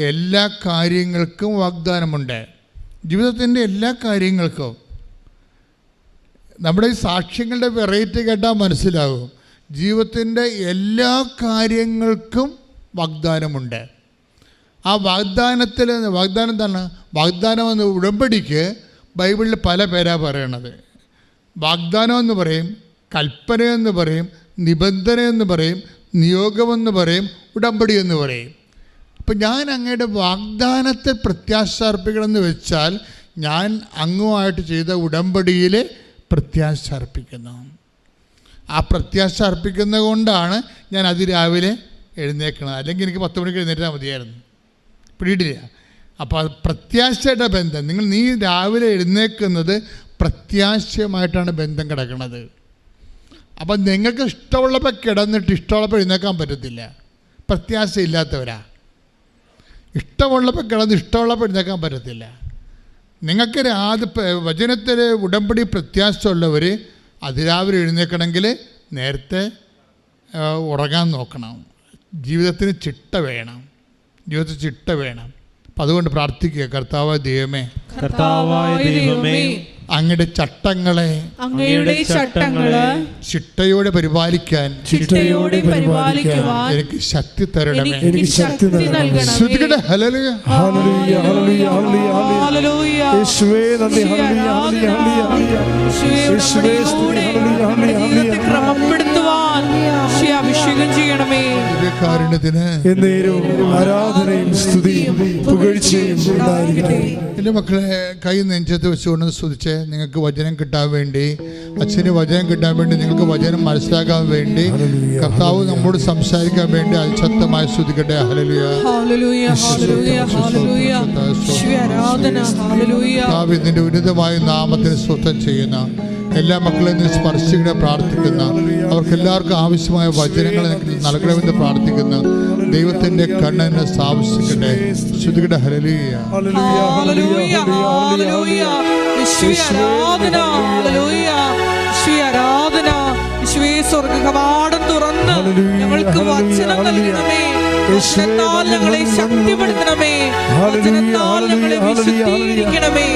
എല്ലാ കാര്യങ്ങൾക്കും വാഗ്ദാനമുണ്ട്. ജീവിതത്തിന്റെ എല്ലാ കാര്യങ്ങൾക്കും. നമ്മുടെ ഈ സാക്ഷ്യങ്ങളുടെ വെറൈറ്റി കേട്ടാൽ മനസ്സിലാകും. ജീവിതത്തിന്റെ എല്ലാ കാര്യങ്ങൾക്കും വാഗ്ദാനമുണ്ട്. ആ വാഗ്ദാനത്തിൽ വാഗ്ദാനം എന്താണ്? വാഗ്ദാനം എന്ന ഉടമ്പടിക്ക് ബൈബിളിൽ പല പേരാ പറയണത്. വാഗ്ദാനം എന്ന് പറയും കൽപ്പന എന്ന് പറയും നിബന്ധന എന്ന് പറയും നിയോഗമെന്ന് പറയും ഉടമ്പടി എന്ന് പറയും. അപ്പം ഞാൻ അങ്ങയുടെ വാഗ്ദാനത്തെ പ്രത്യാശ അർപ്പിക്കണമെന്ന് വെച്ചാൽ ഞാൻ അങ്ങുമായിട്ട് ചെയ്ത ഉടമ്പടിയിൽ പ്രത്യാശ അർപ്പിക്കുന്നു ആ പ്രത്യാശ അർപ്പിക്കുന്നത് കൊണ്ടാണ് ഞാൻ അതിരാവിലെ എഴുന്നേക്കുന്നത് അല്ലെങ്കിൽ എനിക്ക് പത്ത് മണിക്ക് എഴുന്നേറ്റാൽ മതിയായിരുന്നു. പിടിയിട്ടില്ല അപ്പോൾ അത് പ്രത്യാശയുടെ ബന്ധം. നിങ്ങൾ നീ രാവിലെ എഴുന്നേക്കുന്നത് പ്രത്യാശയമായിട്ടാണ് ബന്ധം കിടക്കുന്നത് അപ്പം നിങ്ങൾക്ക് ഇഷ്ടമുള്ളപ്പോൾ കിടന്നിട്ട് ഇഷ്ടമുള്ളപ്പോൾ എഴുന്നേക്കാൻ പറ്റത്തില്ല. പ്രത്യാശ ഇല്ലാത്തവരാ. ഇഷ്ടമുള്ളപ്പോൾ കിടന്ന് ഇഷ്ടമുള്ളപ്പോൾ എഴുന്നേക്കാൻ പറ്റത്തില്ല. നിങ്ങൾക്ക് രാത് വചനത്തിൽ ഉടമ്പടി പ്രത്യാശ ഉള്ളവർ അതിരാവിലെ എഴുന്നേൽക്കണമെങ്കിൽ നേരത്തെ ഉറങ്ങാൻ നോക്കണം. ജീവിതത്തിന് ചിട്ട വേണം. ജീവിതത്തിൽ ചിട്ട വേണം. അപ്പം അതുകൊണ്ട് പ്രാർത്ഥിക്കുക കർത്താവ് ദൈവമേ. കർത്താവായ ദൈവമേ അങ്ങയുടെ ചട്ടങ്ങളെ അങ്ങയുടെ ചട്ടങ്ങളെ ചിട്ടയോടെ പരിപാലിക്കാൻ ചിട്ടയോടെ പരിപാലിക്കുവാൻ എനിക്ക് ശക്തി തരണമേ എനിക്ക് ശക്തി നൽകണമേ ഹല്ലേലൂയ. ഹല്ലേലൂയ, ഹല്ലേലൂയ, ഹല്ലേലൂയ, ഹല്ലേലൂയ. ഹല്ലേലൂയ. യേശുവേ നന്ദി ഹല്ലേലൂയ, ഹല്ലേലൂയ, ഹല്ലേലൂയ, ഹല്ലേലൂയ. യേശുവേ, യേശുവേ, സ്തുതി, ഉടമ്പടിയിലൂടെ ഹല്ലേലൂയ, ഹല്ലേലൂയ, ഹല്ലേലൂയ. ക്രമപ്പെടുത്തുവാൻ യേശുവേ, അഭിഷേകം ചെയ്യണമേ ദിവ്യകാരുണ്യത്തിന് ആരാധനയും സ്തുതിയും പുകഴ്ചയും ഉണ്ടായിരിക്കട്ടെ എന്റെ മക്കളെ കൈ നെഞ്ചത്ത് വെച്ചുകൊണ്ട് സ്തുതിച്ച് നിങ്ങൾക്ക് വചനം കിട്ടാൻ വേണ്ടി അച്ഛന് വചനം കിട്ടാൻ വേണ്ടി നിങ്ങൾക്ക് വചനം മനസ്സിലാക്കാൻ വേണ്ടി കർത്താവ് നമ്മോട് സംസാരിക്കാൻ വേണ്ടി അതിശക്തമായി സ്തുതിക്കട്ടെ. ഹലലുയ ഹല്ലേലൂയ ഹല്ലേലൂയ ഹല്ലേലൂയ. യേശുവേ, ഹല്ലേലൂയ. കർത്താവ് ഇതിന്റെ ഉന്നതമായ നാമത്തിന് സ്വസ്ഥം ചെയ്യുന്ന എല്ലാ മക്കളെയും നീ സ്പർശിക്കണേ പ്രാർത്ഥിക്കുന്ന. അവർക്ക് എല്ലാവർക്കും ആവശ്യമായ വചനങ്ങൾ നൽകണമെന്ന് പ്രാർത്ഥിക്കുന്ന ദൈവത്തിന്റെ കണ്ണിനെ സ്ഥാപിച്ചിക്കട്ടെ ശ്രുതികട്ടെ ഹലലുയ ആരാധന. സ്വർഗ കവാടം തുറന്ന് ഞങ്ങൾക്ക് വചനം നൽകണമേ. വചനത്താൽ ഞങ്ങളെ ശക്തിപ്പെടുത്തണമേ വചനത്താൽ ഞങ്ങളെ. വിശുദ്ധീകരിക്കണമേ.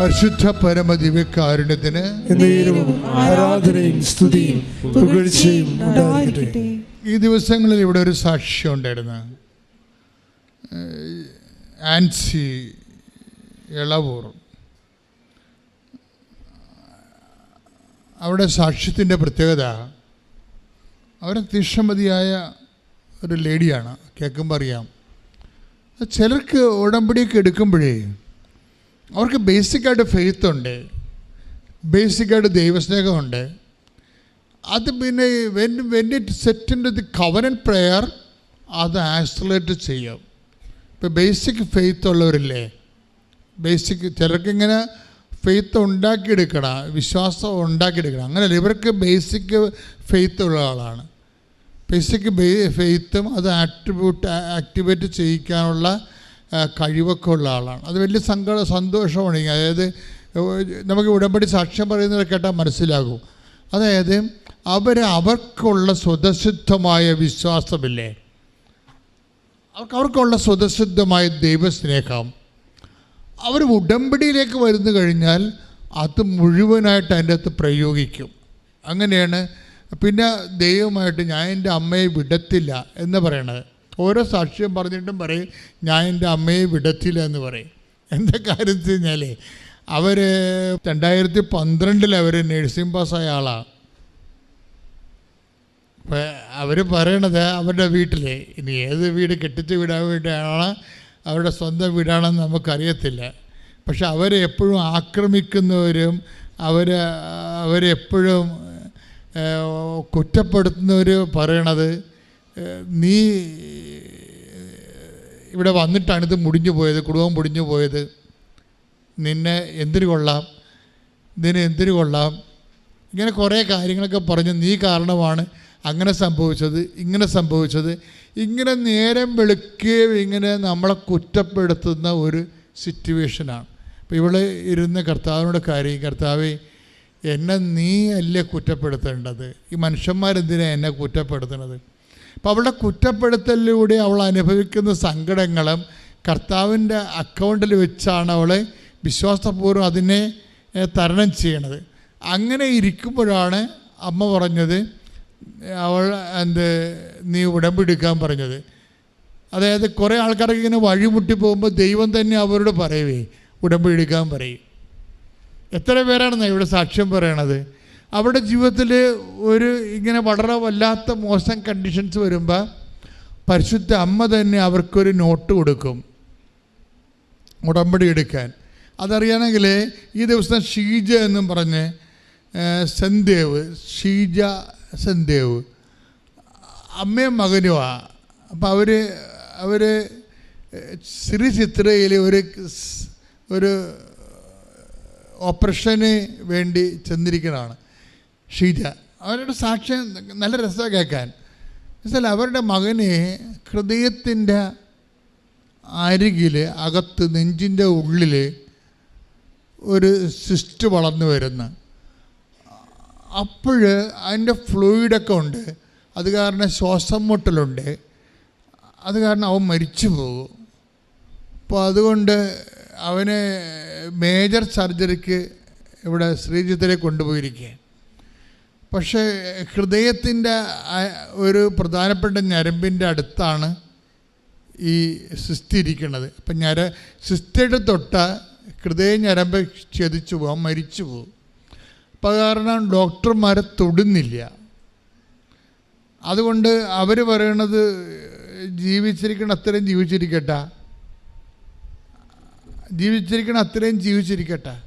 പരിശുദ്ധ പരമ ദിവ്യകാരുണ്യത്തിന് ആരാധനയും സ്തുതിയും പുകഴ്ചയും ഉണ്ടായിരിക്കട്ടെ ഈ ദിവസങ്ങളിൽ ഇവിടെ ഒരു സാക്ഷ്യം ഉണ്ടായിരുന്നു. ആൻസി ഇളവൂർ അവിടെ സാക്ഷ്യത്തിന്റെ പ്രത്യേകത അവർ തീക്ഷമതിയായ ഒരു ലേഡിയാണ്. കേൾക്കുമ്പോൾ അറിയാം. ചിലർക്ക് ഉടമ്പടിയൊക്കെ എടുക്കുമ്പോഴേ അവർക്ക് ബേസിക്കായിട്ട് ഫെയ്ത്ത് ഉണ്ട്. ബേസിക്കായിട്ട് ദൈവസ്നേഹമുണ്ട് അത് പിന്നെ when when it set in the covenant prayer അത് ആക്സലേറ്റ് ചെയ്യും. ഇപ്പോൾ ബേസിക് ഫെയ്ത്ത് ഉള്ളവരില്ലേ? ബേസിക് ചിലർക്കിങ്ങനെ ഫെയ്ത്ത് ഉണ്ടാക്കിയെടുക്കണം വിശ്വാസം ഉണ്ടാക്കിയെടുക്കണം അങ്ങനെയല്ല ഇവർക്ക് ബേസിക് ഫെയ്ത്ത് ഉള്ള ആളാണ്. ബേസിക് ഫെയ്ത്തും അത് ആട്രിബ്യൂട്ട് ആക്ടിവേറ്റ് ചെയ്യിക്കാനുള്ള കഴിവൊക്കെ ഉള്ള ആളാണ്. അത് വലിയ സങ്കട സന്തോഷമാണ്. അതായത് നമുക്ക് ഉടമ്പടി സാക്ഷ്യം പറയുന്നത് കേട്ടാൽ മനസ്സിലാകും. അതായത് അവർ അവർക്കുള്ള സ്വതസിദ്ധമായ വിശ്വാസമില്ലേ? അവർക്ക് അവർക്കുള്ള സ്വതസിദ്ധമായ ദൈവസ്നേഹം. അവർ ഉടമ്പടിയിലേക്ക് വരുന്നു കഴിഞ്ഞാൽ അത് മുഴുവനായിട്ട് അതിന്റെ അകത്ത് പ്രയോഗിക്കും. അങ്ങനെയാണ് പിന്നെ ദൈവമായിട്ട് ഞാൻ എന്റെ അമ്മയെ വിടത്തില്ല എന്ന് പറയണത്. ഓരോ സാക്ഷ്യം പറഞ്ഞിട്ടും പറയും ഞാൻ എന്റെ അമ്മയെ വിടത്തില്ല എന്ന് പറയും. എന്താ കാര്യം വെച്ച് കഴിഞ്ഞാൽ അവർ രണ്ടായിരത്തി പന്ത്രണ്ടിൽ അവർ നഴ്സിംഗ് പാസ്സായ ആളാണ് അപ്പോൾ അവർ പറയണത് അവരുടെ വീട്ടിൽ ഇനി ഏത് വീട് കെട്ടിച്ച് വിടാൻ വേണ്ടിയാണ് അവരുടെ സ്വന്തം വീടാണെന്ന് നമുക്കറിയത്തില്ല. പക്ഷെ അവരെ എപ്പോഴും ആക്രമിക്കുന്നവരും അവർ അവരെപ്പോഴും കുറ്റപ്പെടുത്തുന്നവർ പറയണത് നീ ഇവിടെ വന്നിട്ടാണ് ഇത് മുടിഞ്ഞു പോയത് കുടുംബം മുടിഞ്ഞു പോയത്. നിന്നെ എന്തിനു കൊള്ളാം? നിന്നെ എന്തിനു കൊള്ളാം? ഇങ്ങനെ കുറേ കാര്യങ്ങളൊക്കെ പറഞ്ഞ് നീ കാരണമാണ് അങ്ങനെ സംഭവിച്ചത് ഇങ്ങനെ സംഭവിച്ചത്. ഇങ്ങനെ നേരം വെളുക്കുകയും ഇങ്ങനെ നമ്മളെ കുറ്റപ്പെടുത്തുന്ന ഒരു സിറ്റുവേഷനാണ് അപ്പോൾ ഇവിടെ ഇരുന്ന കർത്താവിനോട് കാര്യം. കർത്താവെ എന്നെ നീ അല്ലേ കുറ്റപ്പെടുത്തേണ്ടത്? ഈ മനുഷ്യന്മാരെന്തിനാണ് എന്നെ കുറ്റപ്പെടുത്തുന്നത്? അപ്പം അവളുടെ കുറ്റപ്പെടുത്തലിലൂടെ അവൾ അനുഭവിക്കുന്ന സങ്കടങ്ങളും കർത്താവിന്റെ അക്കൗണ്ടിൽ വെച്ചാണ് അവൾ വിശ്വാസപൂർവം അതിനെ തരണം ചെയ്യണത്. അങ്ങനെ ഇരിക്കുമ്പോഴാണ് അമ്മ പറഞ്ഞത് അവൾ എന്ത് നീ ഉടമ്പെടുക്കാൻ പറഞ്ഞത്. അതായത് കുറേ ആൾക്കാർക്ക് ഇങ്ങനെ വഴിമുട്ടി പോകുമ്പോൾ ദൈവം തന്നെ അവരോട് പറയുവേ ഉടമ്പെടുക്കാൻ പറയും. എത്ര പേരാണെന്ന് ഇവിടെ സാക്ഷ്യം പറയണത്? അവരുടെ ജീവിതത്തിൽ ഒരു ഇങ്ങനെ വളരെ വല്ലാത്ത മോശം കണ്ടീഷൻസ് വരുമ്പോൾ പരിശുദ്ധ അമ്മ തന്നെ അവർക്കൊരു നോട്ട് കൊടുക്കും. ഉടമ്പടി എടുക്കാൻ. അതറിയണമെങ്കിൽ ഈ ദിവസം ഷീജ എന്നും പറഞ്ഞ് സന്ദേവ് ഷീജ സന്ദേവ് അമ്മയും മകനുമാണ് അപ്പം അവർ അവർ ശ്രീ ചിത്രയിൽ ഒരു ഒരു ഓപ്പറേഷന് വേണ്ടി ചെന്നിരിക്കുന്നതാണ് ഷീജ അവരുടെ സാക്ഷ്യം നല്ല രസമാണ് കേൾക്കാൻ. എന്നുവെച്ചാൽ അവരുടെ മകനെ ഹൃദയത്തിന്റെ അരികിൽ അകത്ത് നെഞ്ചിന്റെ ഉള്ളിൽ ഒരു സിസ്റ്റ് വളർന്നു വരുന്ന. അപ്പോൾ അതിന്റെ ഫ്ലൂയിഡൊക്കെ ഉണ്ട്. അത് കാരണം ശ്വാസം മുട്ടലുണ്ട്. അത് കാരണം അവൻ മരിച്ചു പോകും. അപ്പോൾ അതുകൊണ്ട് അവനെ മേജർ സർജറിക്ക് ഇവിടെ ശ്രീജിത്തിനെ കൊണ്ടുപോയിരിക്കുകയാണ് പക്ഷേ ഹൃദയത്തിന്റെ ഒരു പ്രധാനപ്പെട്ട ഞരമ്പിന്റെ അടുത്താണ് ഈ സിസ്റ്റ് ഇരിക്കുന്നത് അപ്പം ഞര സിസ്റ്റയുടെ തൊട്ട ഹൃദയ ഞരമ്പ് ഛേദിച്ചു പോകാം മരിച്ചു പോകും അപ്പം കാരണം ഡോക്ടർമാരെ തൊടുന്നില്ല. അതുകൊണ്ട് അവർ പറയണത് ജീവിച്ചിരിക്കണം അത്രയും ജീവിച്ചിരിക്കട്ടെ. ജീവിച്ചിരിക്കണം അത്രയും ജീവിച്ചിരിക്കട്ടെ.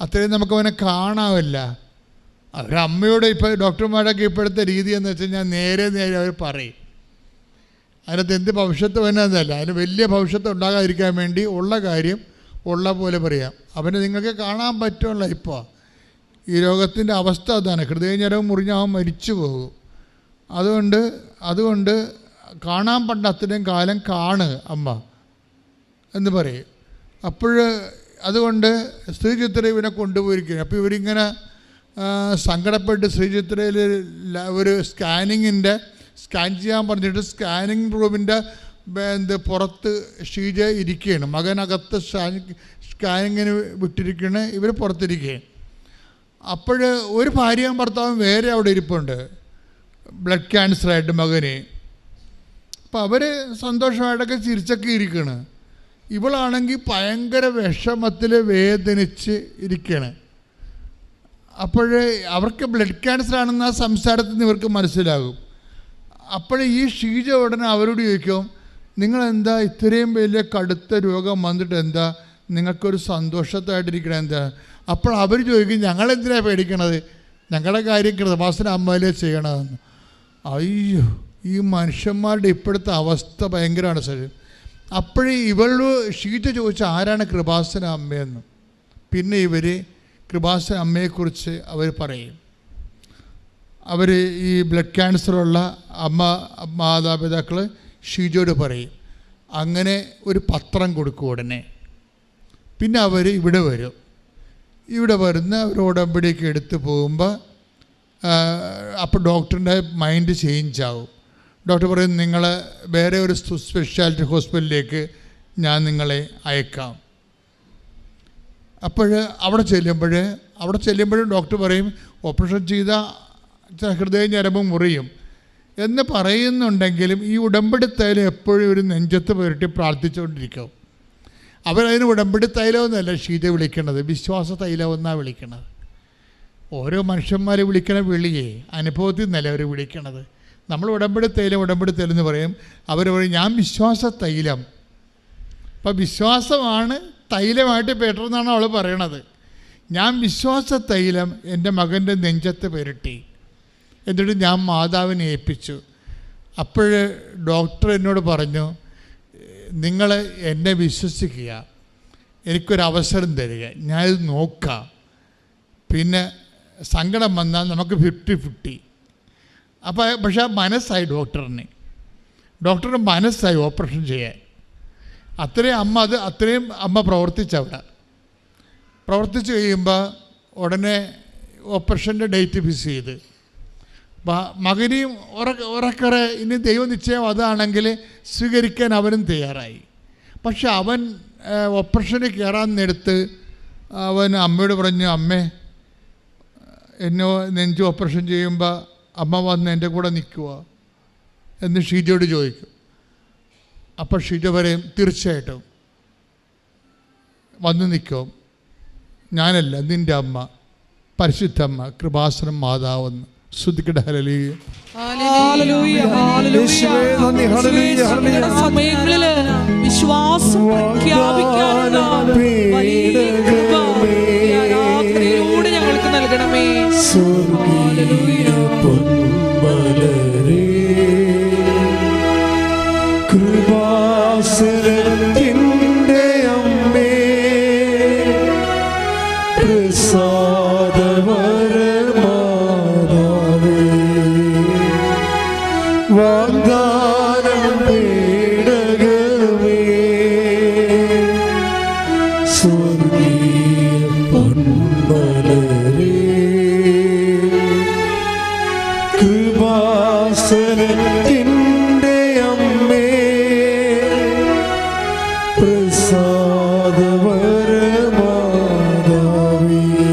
അത്രയും നമുക്ക് അവനെ കാണാമല്ല അവരമ്മയോട് ഇപ്പോൾ ഡോക്ടർമാരൊക്കെ ഇപ്പോഴത്തെ രീതി എന്ന് വെച്ചാൽ ഞാൻ നേരെ നേരെ അവർ പറയും. അതിനകത്ത് എന്ത് ഭവിഷ്യത്ത് വരുന്നതല്ല അതിന് വലിയ ഭവിഷ്യത്ത് ഉണ്ടാകാതിരിക്കാൻ വേണ്ടി ഉള്ള കാര്യം ഉള്ള പോലെ പറയാം. അവനെ നിങ്ങൾക്ക് കാണാൻ പറ്റുമല്ല ഇപ്പോൾ ഈ രോഗത്തിന്റെ അവസ്ഥ അതാണ്. ഹൃദയഞരവും മുറിഞ്ഞാൽ മരിച്ചു പോകും. അതുകൊണ്ട് അതുകൊണ്ട് കാണാൻ പണ്ട അത്രയും കാലം കാണ് അമ്മ എന്ന് പറയും. അപ്പോൾ അതുകൊണ്ട് ശ്രീചിത്ര ഇവനെ കൊണ്ടുപോയിരിക്കുകയാണ്. അപ്പോൾ ഇവരിങ്ങനെ സങ്കടപ്പെട്ട് ശ്രീചിത്രയിൽ ഒരു സ്കാനിങ്ങിന്റെ സ്കാൻ ചെയ്യാൻ പറഞ്ഞിട്ട് സ്കാനിങ് റൂമിന്റെ എന്ത് പുറത്ത് ഷീജ ഇരിക്കുകയാണ്. മകനകത്ത് സ്കാനിങ്ങിന് വിട്ടിരിക്കുകയാണ്. ഇവർ പുറത്തിരിക്കുകയാണ്. അപ്പോൾ ഒരു ഭാര്യയും ഭർത്താവും വേറെ അവിടെ ഇരിപ്പുണ്ട്. ബ്ലഡ് ക്യാൻസറായിട്ട് മകന്. അപ്പോൾ അവർ സന്തോഷമായിട്ടൊക്കെ ചിരിച്ചൊക്കെ ഇരിക്കുകയാണ്. ഇവളാണെങ്കിൽ ഭയങ്കര വിഷമത്തിൽ വേദനിച്ച് ഇരിക്കുകയാണ് അപ്പോഴേ അവർക്ക് ബ്ലഡ് ക്യാൻസർ ആണെന്ന് ആ സംസാരത്തിൽ നിന്ന് ഇവർക്ക് മനസ്സിലാകും. അപ്പോഴേ ഈ ഷീജ ഉടനെ അവരോട് ചോദിക്കും നിങ്ങളെന്താ ഇത്രയും വലിയ കടുത്ത രോഗം വന്നിട്ട് എന്താ? നിങ്ങൾക്കൊരു സന്തോഷത്തായിട്ടിരിക്കണം എന്താ? അപ്പോൾ അവർ ചോദിക്കും ഞങ്ങളെന്തിനാ പേടിക്കണത്? ഞങ്ങളുടെ കാര്യം കൃതവാസന അമ്മയിലേ ചെയ്യണതെന്ന്. അയ്യോ ഈ മനുഷ്യന്മാരുടെ ഇപ്പോഴത്തെ അവസ്ഥ ഭയങ്കരമാണ് സാർ അപ്പോഴേ ഇവൾ ഷീജ ചോദിച്ച ആരാണ് കൃപാസന അമ്മയെന്ന്. പിന്നെ ഇവർ കൃപാസന അമ്മയെക്കുറിച്ച് അവർ പറയും. അവർ ഈ ബ്ലഡ് ക്യാൻസറുള്ള അമ്മ മാതാപിതാക്കൾ ഷീജോട് പറയും. അങ്ങനെ ഒരു പത്രം കൊടുക്കും ഉടനെ. പിന്നെ അവർ ഇവിടെ വരും. ഇവിടെ വരുന്ന ഒരു ഉടമ്പടിയൊക്കെ എടുത്ത് പോകുമ്പോൾ അപ്പോൾ ഡോക്ടറിന്റെ മൈൻഡ് ചേഞ്ച് ആവും. ഡോക്ടർ പറയും നിങ്ങൾ വേറെ ഒരു സ്പെഷ്യാലിറ്റി ഹോസ്പിറ്റലിലേക്ക് ഞാൻ നിങ്ങളെ അയക്കാം. അപ്പോൾ അവിടെ ചെല്ലുമ്പോൾ അവിടെ ചെല്ലുമ്പോഴും ഡോക്ടർ പറയും ഓപ്പറേഷൻ ചെയ്ത ഹൃദയ ഞരമ്പ് മുറിയും. എന്ന് പറയുന്നുണ്ടെങ്കിലും ഈ ഉടമ്പടി എപ്പോഴും ഒരു നെഞ്ചത്ത് പുരട്ടി പ്രാർത്ഥിച്ചുകൊണ്ടിരിക്കും. അവരതിന് ഉടമ്പടി തൈലമെന്നല്ല ഷീത വിളിക്കണത് വിശ്വാസ തൈലമെന്നാണ് വിളിക്കണത്. ഓരോ മനുഷ്യന്മാരെ വിളിക്കണ വിളിയെ അനുഭവത്തിൽ നിന്നല്ല അവർ വിളിക്കണത്. നമ്മൾ ഉടമ്പടി തൈലം ഉടമ്പടി തൈലം എന്ന് പറയും. അവർ പറയും ഞാൻ വിശ്വാസ തൈലം. അപ്പം വിശ്വാസമാണ് തൈലമായിട്ട് പെട്ടെന്നാണ് അവൾ പറയണത്. ഞാൻ വിശ്വാസ തൈലം എന്റെ മകന്റെ നെഞ്ചത്ത് പുരട്ടി. എന്നിട്ട് ഞാൻ മാതാവിനെ ഏൽപ്പിച്ചു. അപ്പോൾ ഡോക്ടർ എന്നോട് പറഞ്ഞു നിങ്ങൾ എന്നെ വിശ്വസിക്കുക. എനിക്കൊരവസരം തരിക. ഞാനിത് നോക്കാം. പിന്നെ സങ്കടം വന്നാൽ നമുക്ക് ഫിഫ്റ്റി ഫിഫ്റ്റി അപ്പോൾ പക്ഷെ ആ മനസ്സായി ഡോക്ടറിന്. ഡോക്ടറിന് മനസ്സായി ഓപ്പറേഷൻ ചെയ്യാൻ. അത്രയും അമ്മ അത് അത്രയും അമ്മ പ്രവർത്തിച്ചവിടെ പ്രവർത്തിച്ച് കഴിയുമ്പോൾ ഉടനെ ഓപ്പറേഷന്റെ ഡേറ്റ് ഫിക്സ് ചെയ്ത്. മകനെയും ഉറ- ഉറക്കറെ ഇനി ദൈവനിശ്ചയം അതാണെങ്കിൽ സ്വീകരിക്കാൻ അവനും തയ്യാറായി. പക്ഷെ അവൻ ഓപ്പറേഷന് കയറാൻ നേരത്ത് അവൻ അമ്മയോട് പറഞ്ഞു അമ്മേ എന്നോ നെഞ്ച് ഓപ്പറേഷൻ ചെയ്യുമ്പോൾ അമ്മ വന്ന് എന്റെ കൂടെ നിൽക്കുക എന്ന് ഷീജയോട് ചോദിക്കും. അപ്പോൾ ഷീജ പറയും തീർച്ചയായിട്ടും. വന്ന് നിൽക്കും. ഞാനല്ല നിന്റെ അമ്മ. പരിശുദ്ധമ്മ കൃപാസനം മാതാവെന്ന് ശ്രദ്ധിക്കട്ടെ ഹലലി ഹല്ലേലൂയ, ഹല്ലേലൂയ. യേശുവേ, നന്ദി. ഹല്ലേലൂയ, ഹല്ലേലൂയ. ഇങ്ങയുടെ സമയങ്ങളിൽ വിശ്വാസം പ്രഖ്യാപിക്കാനുള്ള വലിയ ഞങ്ങൾക്ക് നൽകണമേ. பொன்மலரே. கிருபாசரே